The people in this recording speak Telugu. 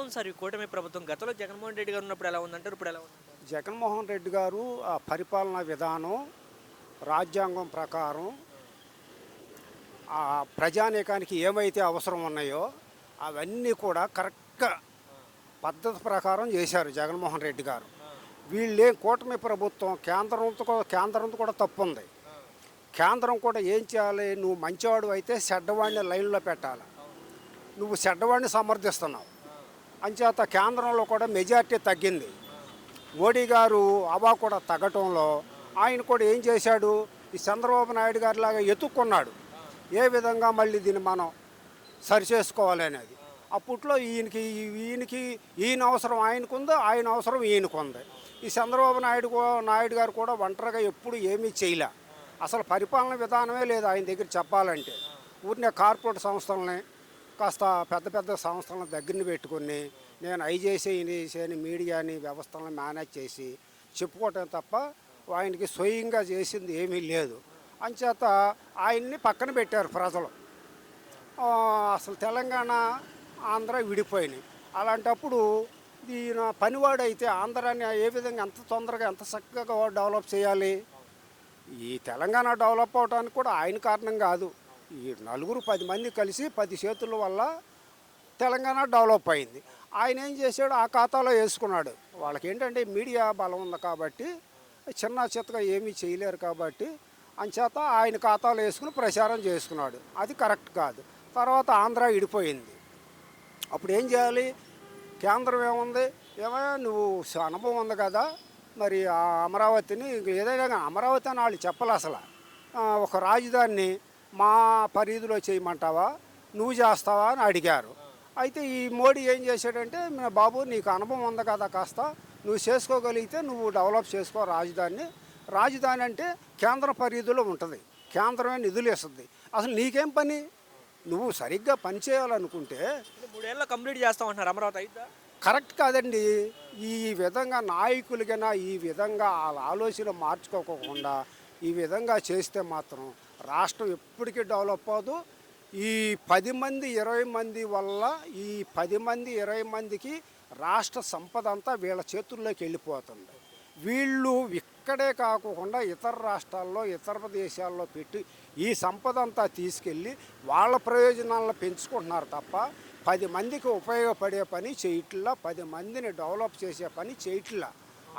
ఉంది సార్ ఈ కూటమి ప్రభుత్వం గతంలో జగన్మోహన్ రెడ్డి గారు ఉన్నప్పుడు ఎలా ఉందంటారు? ఇప్పుడు ఎలా ఉంది జగన్మోహన్ రెడ్డి గారు ఆ పరిపాలన విధానం రాజ్యాంగం ప్రకారం ఆ ప్రజానీకానికి ఏమైతే అవసరం ఉన్నాయో అవన్నీ కూడా కరెక్ట్గా పద్ధతి ప్రకారం చేశారు జగన్మోహన్ రెడ్డి గారు. వీళ్ళేం కూటమి ప్రభుత్వం కేంద్రంతో కూడా- కేంద్రంతో కూడా తప్పు ఉంది. కేంద్రం కూడా ఏం చేయాలి? నువ్వు మంచివాడు అయితే చెడ్డవాడిని లైన్లో పెట్టాలి. నువ్వు చెడ్డవాడిని సమర్థిస్తున్నావు. అంచేత కేంద్రంలో కూడా మెజార్టీ తగ్గింది. మోడీ గారు అవా కూడా తగ్గటంలో ఆయన కూడా ఏం చేశాడు? ఈ చంద్రబాబు నాయుడు గారి లాగా ఎత్తుక్కున్నాడు. ఏ విధంగా మళ్ళీ దీన్ని మనం సరి చేసుకోవాలనేది అప్పట్లో ఈయనకి ఈయనకి ఈయన అవసరం ఆయనకు ఉంది ఆయన అవసరం ఈయనకు ఉంది ఈ చంద్రబాబు నాయుడు నాయుడు గారు కూడా ఒంటరిగా ఎప్పుడు ఏమీ చేయలే. అసలు పరిపాలన విధానమే లేదు ఆయన దగ్గర చెప్పాలంటే. ఊరినే కార్పొరేట్ సంస్థలని కాస్త పెద్ద పెద్ద సంస్థలను దగ్గరని పెట్టుకుని నేను అవి చేసి ఇది చేసి అని మీడియాని వ్యవస్థలను మేనేజ్ చేసి చెప్పుకోవటం తప్ప ఆయనకి స్వయంగా చేసింది ఏమీ లేదు. అంచేత ఆయన్ని పక్కన పెట్టారు ప్రజలు. అసలు తెలంగాణ ఆంధ్ర విడిపోయినాయి. అలాంటప్పుడు ఈయన పనివాడైతే ఆంధ్రాని ఏ విధంగా ఎంత తొందరగా ఎంత చక్కగా డెవలప్ చేయాలి? ఈ తెలంగాణ డెవలప్ అవడానికి కూడా ఆయన కారణం కాదు. ఈ నలుగురు పది మంది కలిసి పది చేతుల వల్ల తెలంగాణ డెవలప్ అయింది. ఆయన ఏం చేశాడు? ఆ ఖాతాలో వేసుకున్నాడు. వాళ్ళకి ఏంటంటే మీడియా బలం ఉంది కాబట్టి చిన్న చిత్తగా ఏమీ చేయలేరు కాబట్టి అంచేత ఆయన ఖాతాలో వేసుకుని ప్రచారం చేసుకున్నాడు. అది కరెక్ట్ కాదు. తర్వాత ఆంధ్ర ఇడిపోయింది అప్పుడు ఏం చేయాలి? కేంద్రం ఏముంది? ఏమైనా నువ్వు అనుభవం ఉంది కదా మరి ఆ అమరావతిని ఏదైనా అమరావతి అని వాళ్ళు చెప్పాలి అసలు. ఒక రాజధానిని మా పరిధిలో చేయమంటావా? నువ్వు చేస్తావా? అని అడిగారు. అయితే ఈ మోడీ ఏం చేశాడంటే "మా బాబు నీకు అనుభవం ఉంది కదా కాస్త. నువ్వు చేసుకోగలిగితే నువ్వు డెవలప్ చేసుకో రాజధానిని. రాజధాని అంటే కేంద్ర పరిధిలో ఉంటుంది. కేంద్రమే నిధులు ఇస్తుంది. అసలు నీకేం పని? నువ్వు సరిగ్గా పని చేయాలనుకుంటే అంటే మూడేళ్ళలో కంప్లీట్ చేస్తామంటున్నారు. అమరావతి అయిద్దా కరెక్ట్ కాదండి. ఈ విధంగా నాయకులకైనా ఈ విధంగా వాళ్ళ ఆలోచన మార్చుకోకుండా ఈ విధంగా చేస్తే మాత్రం రాష్ట్రం ఎప్పటికీ డెవలప్ అవ్వదు. ఈ పది మంది ఇరవై మంది వల్ల ఈ పది మంది ఇరవై మందికి రాష్ట్ర సంపద అంతా వీళ్ళ చేతుల్లోకి వెళ్ళిపోతుంది. వీళ్ళు ఇక్కడే కాకుండా ఇతర రాష్ట్రాల్లో ఇతర దేశాల్లో పెట్టి ఈ సంపద అంతా తీసుకెళ్ళి వాళ్ళ ప్రయోజనాలను పెంచుకుంటున్నారు తప్ప పది మందికి ఉపయోగపడే పని చేయట్లా పది మందిని డెవలప్ చేసే పని చేయట్లా.